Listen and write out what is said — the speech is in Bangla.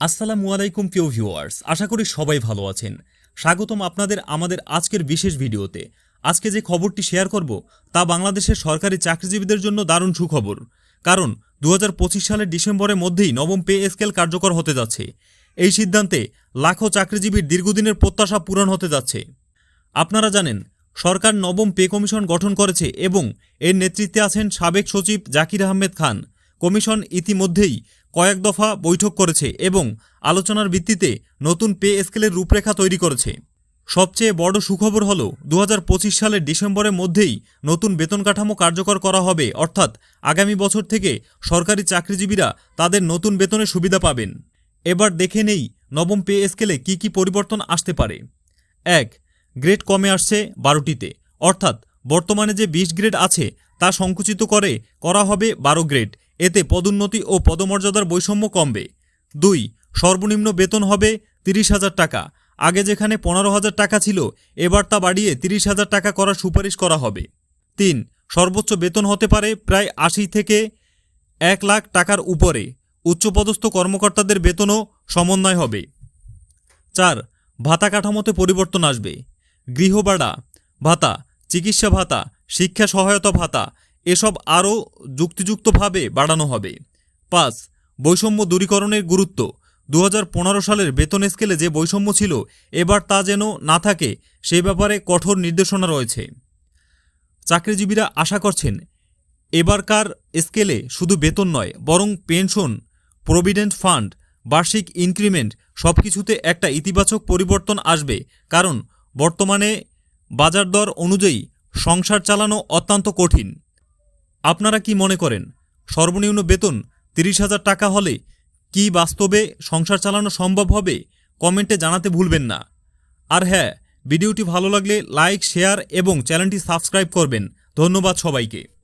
আসসালামু আলাইকুম, প্রিয় ভিউয়ার্স। আশা করি সবাই ভালো আছেন। স্বাগতম আপনাদের আমাদের আজকের বিশেষ ভিডিওতে। আজকে যে খবরটি শেয়ার করব, তা বাংলাদেশের সরকারি চাকরিজীবীদের জন্য দারুণ সুখবর। কারণ দু হাজার পঁচিশ সালের ডিসেম্বরের মধ্যেই নবম পে স্কেল কার্যকর হতে যাচ্ছে। এই সিদ্ধান্তে লাখো চাকরিজীবীর দীর্ঘদিনের প্রত্যাশা পূরণ হতে যাচ্ছে। আপনারা জানেন, সরকার নবম পে কমিশন গঠন করেছে এবং এর নেতৃত্বে আছেন সাবেক সচিব জাকির আহমেদ খান। কমিশন ইতিমধ্যেই কয়েক দফা বৈঠক করেছে এবং আলোচনার ভিত্তিতে নতুন পে স্কেলের রূপরেখা তৈরি করেছে। সবচেয়ে বড় সুখবর হল দু হাজার পঁচিশ সালের ডিসেম্বরের মধ্যেই নতুন বেতন কাঠামো কার্যকর করা হবে, অর্থাৎ আগামী বছর থেকে সরকারি চাকরিজীবীরা তাদের নতুন বেতনের সুবিধা পাবেন। এবার দেখে নেই নবম পে স্কেলে কি কি পরিবর্তন আসতে পারে। এক, গ্রেড কমে আসছে বারোটিতে, অর্থাৎ বর্তমানে যে বিশ গ্রেড আছে তা সংকুচিত করে, করা হবে বারো গ্রেড। এতে পদোন্নতি ও পদমর্যাদার বৈষম্য কমবে। দুই, সর্বনিম্ন বেতন হবে তিরিশ হাজার টাকা। আগে যেখানে পনেরো হাজার টাকা ছিল, এবার তা বাড়িয়ে তিরিশ হাজার টাকা করার সুপারিশ করা হবে। তিন, সর্বোচ্চ বেতন হতে পারে প্রায় আশি থেকে এক লাখ টাকার উপরে। উচ্চপদস্থ কর্মকর্তাদের বেতনও সমন্বয় হবে। চার, ভাতা কাঠামোতে পরিবর্তন আসবে। গৃহবাড়া ভাতা, চিকিৎসা ভাতা, শিক্ষা সহায়তা ভাতা এসব আরও যুক্তিযুক্তভাবে বাড়ানো হবে। পাঁচ, বৈষম্য দূরীকরণের গুরুত্ব। দু হাজার পনেরো সালের বেতন স্কেলে যে বৈষম্য ছিল, এবার তা যেন না থাকে, সে ব্যাপারে কঠোর নির্দেশনা রয়েছে। চাকরিজীবীরা আশা করছেন, এবারকার স্কেলে শুধু বেতন নয়, বরং পেনশন, প্রভিডেন্ট ফান্ড, বার্ষিক ইনক্রিমেন্ট সব কিছুতে একটা ইতিবাচক পরিবর্তন আসবে। কারণ বর্তমানে বাজার দর অনুযায়ী সংসার চালানো অত্যন্ত কঠিন। আপনারা কি মনে করেন, সর্বনিম্ন বেতন তিরিশ হাজার টাকা হলে কি বাস্তবে সংসার চালানো সম্ভব হবে? কমেন্টে জানাতে ভুলবেন না। আর হ্যাঁ ভিডিওটি ভালো লাগলে লাইক, শেয়ার এবং চ্যানেলটি সাবস্ক্রাইব করবেন। ধন্যবাদ সবাইকে।